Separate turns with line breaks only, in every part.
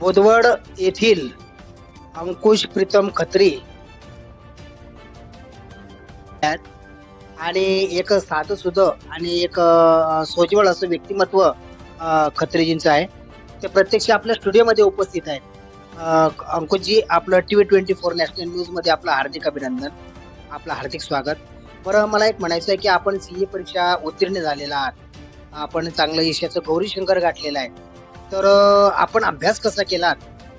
बोदवड येथील अंकुश प्रीतम खत्री. आहेत. आणि एक साधं सुध आणि एक सोज्वळ असं व्यक्तिमत्व खत्रीजींचं आहे. ते प्रत्यक्ष आपल्या स्टुडिओमध्ये उपस्थित आहेत. अंकुशजी आपलं T V twenty four national न्यूजमध्ये आपलं हार्दिक अभिनंदन आपलं हार्दिक स्वागत. बरं मला एक म्हणायचं आहे की आपण सी ए परीक्षा उत्तीर्ण झालेला आहात. आपण चांगलं यशाचं गौरीशंकर गाठलेलं आहे. तर आपण अभ्यास कसा केला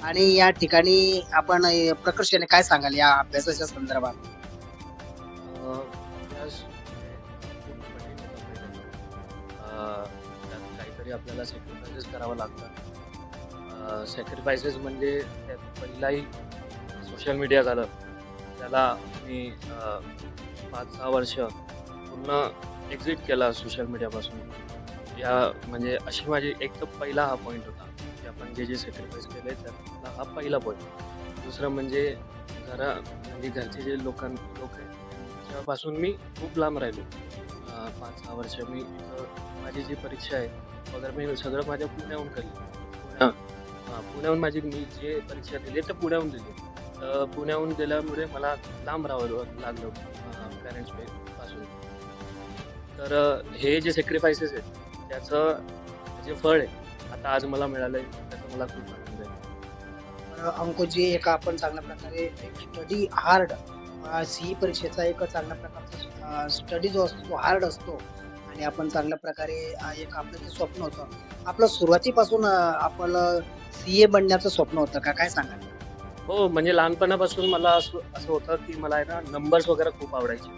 आणि या ठिकाणी आपण प्रकर्षाने काय सांगाल या अभ्यासाच्या संदर्भात?
अभ्यास काहीतरी आपल्याला सॅक्रिफायसेस करावं लागतात. सॅक्रिफायसेस म्हणजे त्यात पहिलाही सोशल मीडिया झालं. त्याला मी पाच सहा वर्ष पूर्ण एक्झिट केला सोशल मीडियापासून या म्हणजे अशी माझी एक तर पहिला हा पॉईंट होता की आपण जे जे सॅक्रिफाईस केले त्यातला हा पहिला पॉईंट दुसरं म्हणजे घरा म्हणजे घरचे जे लोकां लोक आहेत त्यांच्यापासून मी खूप लांब राहिलो. पाच सहा वर्ष मी माझी जी परीक्षा आहे वगैरे मी सगळं माझ्या पुण्याहून केली हां, पुण्याहून माझी मी जे परीक्षा दिली तर पुण्याहून दिली. तर पुण्याहून दिल्यामुळे मला लांब राहावं लागलं पॅरेंट्सपासून. तर हे जे सॅक्रिफायसेस आहेत त्याचं जे फळ आहे आता आज मला मिळालं आहे त्याचा मला खूप आनंद आहे.
तर अंकुशजी एक आपण चांगल्या प्रकारे स्टडी हार्ड सीई परीक्षेचा एक चांगल्या प्रकारचा स्टडी जो असतो तो हार्ड असतो. आणि आपण चांगल्या प्रकारे एक आपलं ते स्वप्न होतं आपलं सुरुवातीपासून आपलं सी ए बनण्याचं स्वप्न होतं का? काय सांगाल?
हो म्हणजे लहानपणापासून मला असं असं होतं की मला आहे ना नंबर्स वगैरे खूप आवडायचे.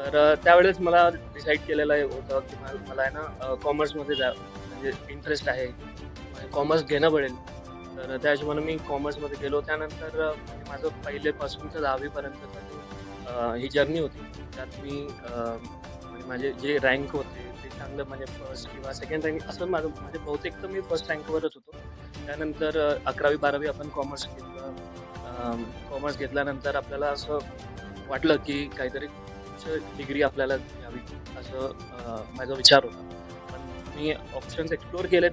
तर त्यावेळेस मला डिसाईड केलेलं होतं की मला मला आहे ना कॉमर्समध्ये जा म्हणजे इंटरेस्ट आहे. कॉमर्स घेणं पडेल. तर त्या हिशोबानं मी कॉमर्समध्ये गेलो. त्यानंतर म्हणजे माझं पहिलेपासूनचं दहावीपर्यंत ही जर्नी होती. त्यात मी म्हणजे माझे जे रँक होते ते चांगलं म्हणजे फर्स्ट किंवा सेकंड रँक असं माझं म्हणजे बहुतेक तर मी फर्स्ट रँकवरच होतो. त्यानंतर अकरावी बारावी आपण कॉमर्स घेतलं. कॉमर्स घेतल्यानंतर आपल्याला असं वाटलं की काहीतरी डिग्री आपल्याला घ्यावी असं माझा विचार होता. पण मी ऑप्शन्स एक्सप्लोअर केलेत.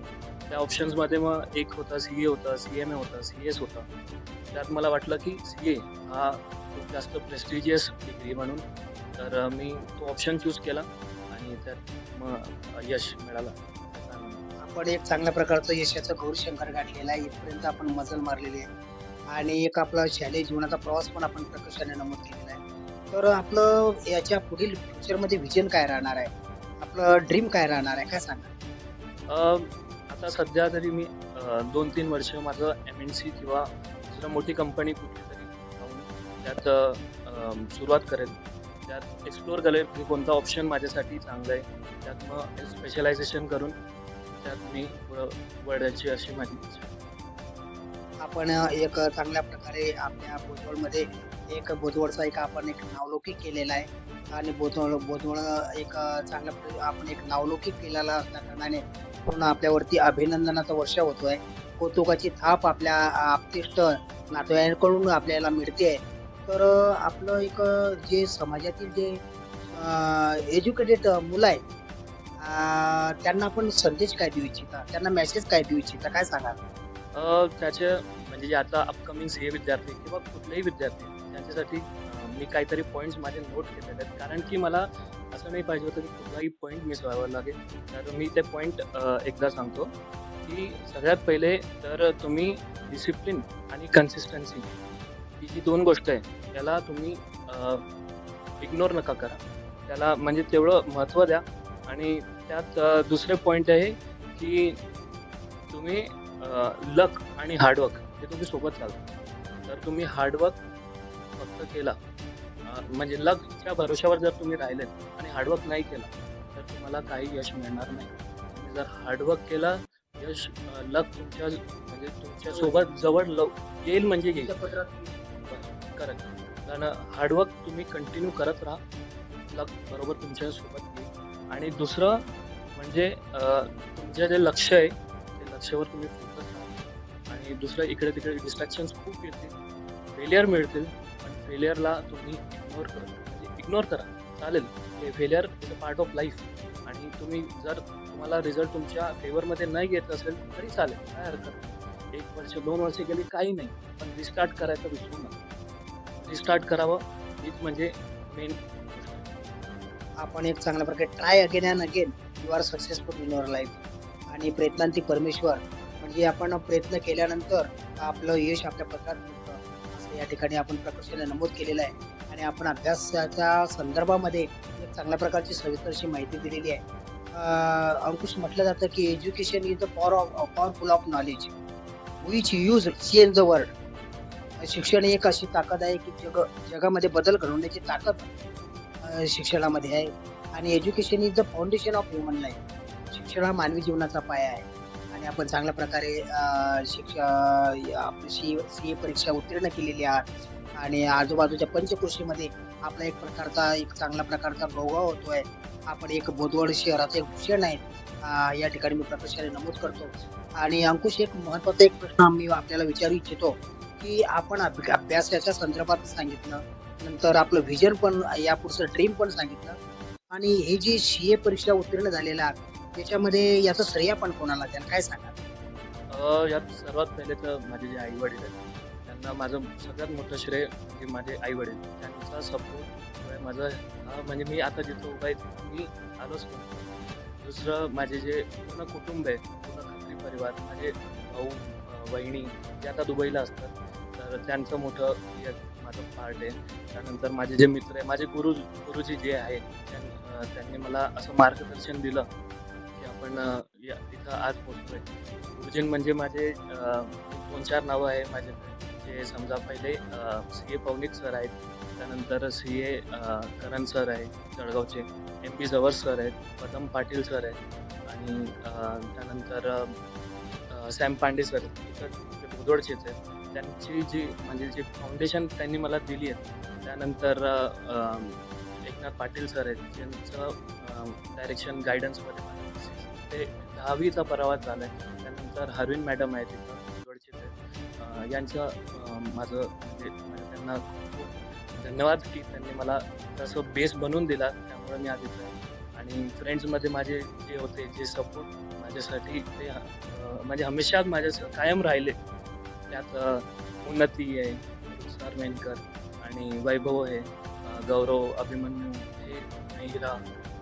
त्या ऑप्शन्समध्ये मग एक होता सी ए होता सी एम ए होता सी एस होता. त्यात मला वाटलं की सी ए हा खूप जास्त प्रेस्टिजियस डिग्री म्हणून. तर मी तो ऑप्शन चूज केला आणि त्यात मग यश मिळालं.
आपण एक चांगल्या प्रकारचं यशाचं गौरीशंकर गाठलेला आहे. इथपर्यंत आपण मजल मारलेली आहे. आणि एक आपला शालेय जीवनाचा प्रवास पण आपण प्रकर्षाने नमूद केला. तर आपलं याच्या पुढील फ्युचरमध्ये विजन काय राहणार आहे? आपलं ड्रीम काय राहणार आहे? काय सांगा
आता सध्या तरी मी दोन तीन वर्ष माझं एम एन सी किंवा दुसरं मोठी कंपनी कुठली तरी जाऊन त्यात सुरुवात करेल त्यात एक्सप्लोअर करेल की कोणता ऑप्शन माझ्यासाठी चांगला आहे. त्यात मग स्पेशलायझेशन करून त्यात मी पुढं वळायची अशी माझी इच्छा.
आपण एक चांगल्या प्रकारे आपल्या बोधवडमध्ये एक बोधवडचा एक आपण एक नावलौकिक केलेला आहे. आणि बोधवड बोधवड एक चांगल्या आपण एक नावलौकिक केलेला असल्या कारणाने पूर्ण आपल्यावरती अभिनंदनाचा वर्षा होतोय. कौतुकाची थाप आपल्या आपतिष्ट नातेवाईकांकडून आपल्याला मिळते तर आपलं एक जे समाजातील जे एज्युकेटेड मुलं आहेत त्यांना आपण संदेश काय देऊ इच्छिता? त्यांना मेसेज काय देऊ इच्छिता? काय सांगाल?
त्याचे म्हणजे जे आता अपकमिंग सी ए विद्यार्थी किंवा कुठलेही विद्यार्थी त्यांच्यासाठी मी काहीतरी पॉईंट्स माझे नोट केलेले आहेत. कारण की मला असं नाही पाहिजे होतं की कुठलाही पॉईंट मिस व्हावा लागेल. तर मी ते पॉईंट एकदा सांगतो की सगळ्यात पहिले तर तुम्ही डिसिप्लिन आणि कन्सिस्टन्सी ही जी दोन गोष्ट आहे त्याला तुम्ही इग्नोर नका करा. त्याला म्हणजे तेवढं महत्त्व द्या. आणि त्यात दुसरे पॉईंट आहे की तुम्ही लक आणि हार्डवर्क हे तुम्ही सोबत चालता तर तुम्ही हार्डवर्क फक्त केला. म्हणजे लकच्या भरोश्यावर जर तुम्ही राहिलेत आणि हार्डवर्क नाही केला तर तुम्हाला काही यश मिळणार नाही. तुम्ही जर हार्डवर्क केला यश लक तुमच्या म्हणजे तुमच्यासोबत जवळ लव येईल म्हणजे येईल. करेक्ट कारण हार्डवर्क तुम्ही कंटिन्यू करत राहा. लक बरोबर तुमच्यासोबत येईल. आणि दुसरं म्हणजे तुमचं जे लक्ष आहे ते लक्ष्यावर तुम्ही फोकस करा आणि दुसरं इकडे तिकडे डिस्ट्रॅक्शन्स खूप येतील. फेलियर मिळतील. फेलियरला तुम्ही इग्नोर करा. म्हणजे इग्नोर करा. चालेल. हे failure is a part of life आणि तुम्ही जर तुम्हाला रिझल्ट तुमच्या फेवरमध्ये नाही येत असेल तरी चालेल. काय हरकत नाही. एक वर्ष दोन वर्ष गेली काही नाही. पण रिस्टार्ट करायचं विसरू नका. रिस्टार्ट करावं. हीच म्हणजे मेन
आपण एक चांगल्या प्रकारे try again and again you are successful in your life आणि प्रयत्नांती परमेश्वर म्हणजे आपण प्रयत्न केल्यानंतर आपलं यश आपल्या पत्रात असं या ठिकाणी आपण प्रकर्षाने नमूद केलेलं आहे. आणि आपण अभ्यासाच्या संदर्भामध्ये एक चांगल्या प्रकारची सविस्तरशी माहिती दिलेली आहे. अंकुश म्हटलं जातं की education is the power of powerful of knowledge which use see in the world शिक्षण एक अशी ताकद आहे की जग जगामध्ये बदल घडवण्याची ताकद शिक्षणामध्ये आहे. आणि education is the foundation of human life शिक्षण हा मानवी जीवनाचा पाया आहे. आणि आपण चांगल्या प्रकारे शिक्षा आपली सी सी ए परीक्षा उत्तीर्ण केलेली आहात. आणि आजूबाजूच्या पंचकृषीमध्ये आपला एक प्रकारचा एक चांगला प्रकारचा गौरव होतोय. आपण एक बोदवड शहराचं एक भूषण आहे या ठिकाणी मी प्रकर्षाने नमूद करतो. आणि अंकुश एक महत्त्वाचा एक प्रश्न मी आपल्याला विचारू इच्छितो की आपण अभ्यासाच्या संदर्भात सांगितलं नंतर आपलं व्हिजन पण यापुढचं ड्रीम पण सांगितलं. आणि हे जी सी ए परीक्षा उत्तीर्ण झालेल्या याच्यामध्ये याचं श्रेय पण कोणाला द्याल? काय सांगा
यात सर्वात पहिले तर माझे जे आई वडील आहेत त्यांना माझं सगळ्यात मोठं श्रेय म्हणजे माझे आई वडील त्यांचा सपोर्ट माझं म्हणजे मी आता जिथं उभा आहे मी आलोच दुसरं माझे जे पूर्ण कुटुंब आहे पूर्ण परिवार माझे भाऊ वहिणी जे आता दुबईला असतात तर त्यांचं मोठं माझं पार्ट आहे. त्यानंतर माझे जे मित्र आहे माझे गुरु गुरुजी जे आहे त्यांनी मला असं मार्गदर्शन दिलं. आपण इथं आज पोहोचतोय गुरुजीन म्हणजे माझे दोन चार नावं आहे माझे. जे समजा पहिले सी ए पवनिक सर आहेत. त्यानंतर सी ए करण सर आहे जळगावचे. एम पी जवर सर आहेत पदम पाटील सर आहेत. आणि त्यानंतर सॅम पांडे सर इथं ते आहेत. त्यांची जी म्हणजे जी फाउंडेशन त्यांनी मला दिली आहे. त्यानंतर एकनाथ पाटील सर आहेत. ज्यांचं डायरेक्शन गायडन्समध्ये ते दहावीचा परावाज झाला आहे त्यानंतर हरविन मॅडम आहे तिथं बोदोडचेच यांचं म्हणजे माझं त्यांना धन्यवाद की त्यांनी मला तसं बेस बनवून दिला त्यामुळे मी आज आणि फ्रेंड्समध्ये माझे जे होते जे सपोर्ट माझ्यासाठी ते म्हणजे हमेशा माझ्या स- कायम राहिले. त्यात उन्नती आहे तुषार मेनकर आणि वैभव आहे गौरव अभिमन्यू हे महिरा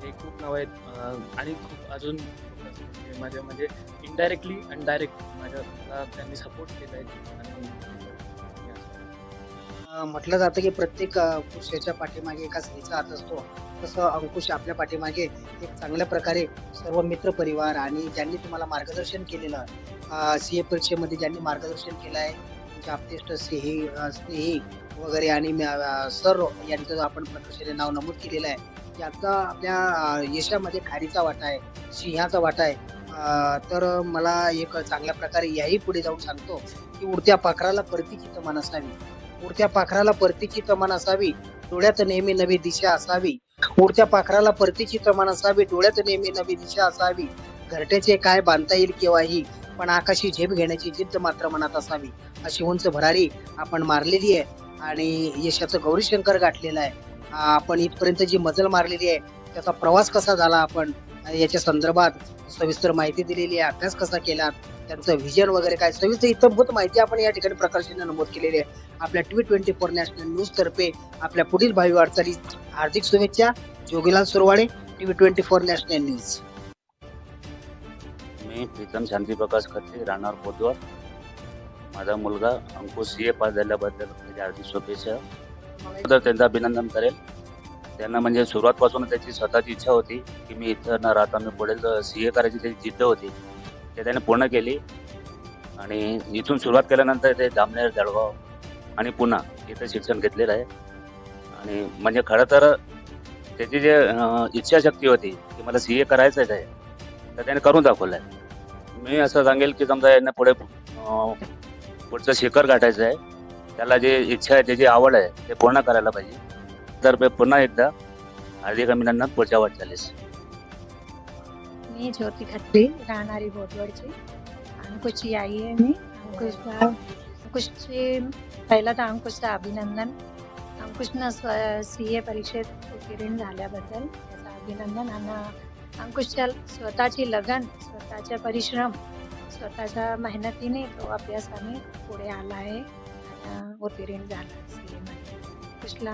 हे खूप नावं आहेत आणि खूप अजून माझ्या म्हणजे इनडायरेक्टली अँड डायरेक्ट माझ्या त्यांनी सपोर्ट केला आहे
म्हटलं जातं की प्रत्येक कुशाच्या पुरुषाच्या पाठीमागे एका स्त्रीचा हात असतो. तसं अंकुश आपल्या पाठीमागे एक चांगल्या प्रकारे सर्व मित्र परिवार आणि ज्यांनी तुम्हाला मार्गदर्शन केलेलं सी ए परीक्षेमध्ये ज्यांनी मार्गदर्शन केलं आहे तुमचे आपतेष्ट स्नेही स्नेही वगैरे आणि सर यांचं आपण प्रकर्षाने नाव नमूद केलेलं आहे. म्हणजे याचा आपल्या यशामध्ये खारीचा वाटा आहे सिंहाचा वाटा आहे. तर मला एक चांगल्या प्रकारे याही पुढे जाऊन सांगतो की उडत्या पाखराला परतीची तमान असावी. उडत्या पाखराला परतीची तमान असावी डोळ्यात नेहमी नवी दिशा असावी. उडत्या पाखराला परतीची तमान असावी डोळ्यात नेहमी नवी दिशा असावी. घरट्याचे काय बांधता येईल केव्हाही पण आकाशी झेप घेण्याची जिद्द मात्र मनात असावी. अशी उंच भरारी आपण मारलेली आहे आणि यशाचं गौरीशंकर गाठलेलं आहे. आपण इथपर्यंत जी मजल मारलेली आहे त्याचा प्रवास कसा झाला आपण? याच्या संदर्भात सविस्तर माहिती दिलेली आहे अभ्यास कसा केला? त्यांचं व्हिजन वगैरे काय? सविस्तर इतंभूत माहिती आपण या ठिकाणी प्रकाशाने नमूद केलेली आहे. आपल्या T twenty four national news तर्फे आपल्या पुढील भावी वाटचाली हार्दिक शुभेच्छा. Jogilal Surwade TV twenty four national news
मी प्रीतम शांतीप्रकाश खत्री राहणार पोतवर माझा मुलगा अंकुश सी ए पास झाल्याबद्दल हार्दिक शुभेच्छा. तर त्यांचं अभिनंदन करेल. त्यांना म्हणजे सुरुवातपासून त्याची स्वतःची इच्छा होती की मी इथं न राहता मी पुढे सी ए करायची त्याची जिद्द होती ते त्याने पूर्ण केली. आणि इथून सुरुवात केल्यानंतर ते जामनेर जळगाव आणि पुन्हा इथं शिक्षण घेतलेलं आहे. आणि म्हणजे खरं तर त्याची जे इच्छाशक्ती होती की मला सी ए करायचंच आहे तर त्याने करून दाखवलं आहे मी असं सांगेल की समजा यांना पुढे पुढचं शिखर गाठायचं आहे. त्याला जे इच्छा आहे त्याची आवड आहे ते पूर्ण करायला पाहिजे. तर पुन्हा एकदा हार्दिक अभिनंदन पुढच्या वाटचालीस.
मी ज्योती खत्री राहणारी बोटवडची अंकुशची आई आहे मी? अंकुशला. अंकुशची पहिला तर अंकुशचं अभिनंदन. अंकुशनं स्व सी ए परीक्षेत उत्तीर्ण झाल्याबद्दल त्याचं अभिनंदन. आणि अंकुशच्या स्वतःची लगन स्वतःचे परिश्रम स्वतःच्या मेहनतीने तो अभ्यासाने पुढे आला आहे. आणि उत्तीर्ण झाला सी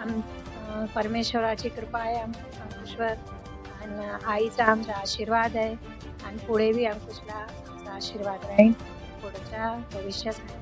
आम परमेश्वराची कृपा आहे आम अंकुशवर आणि आईचा आमचा आशीर्वाद आहे. आणि पुढे बी अंकुशला आमचा आशीर्वाद राहील. पुढच्या भविष्यासाठी.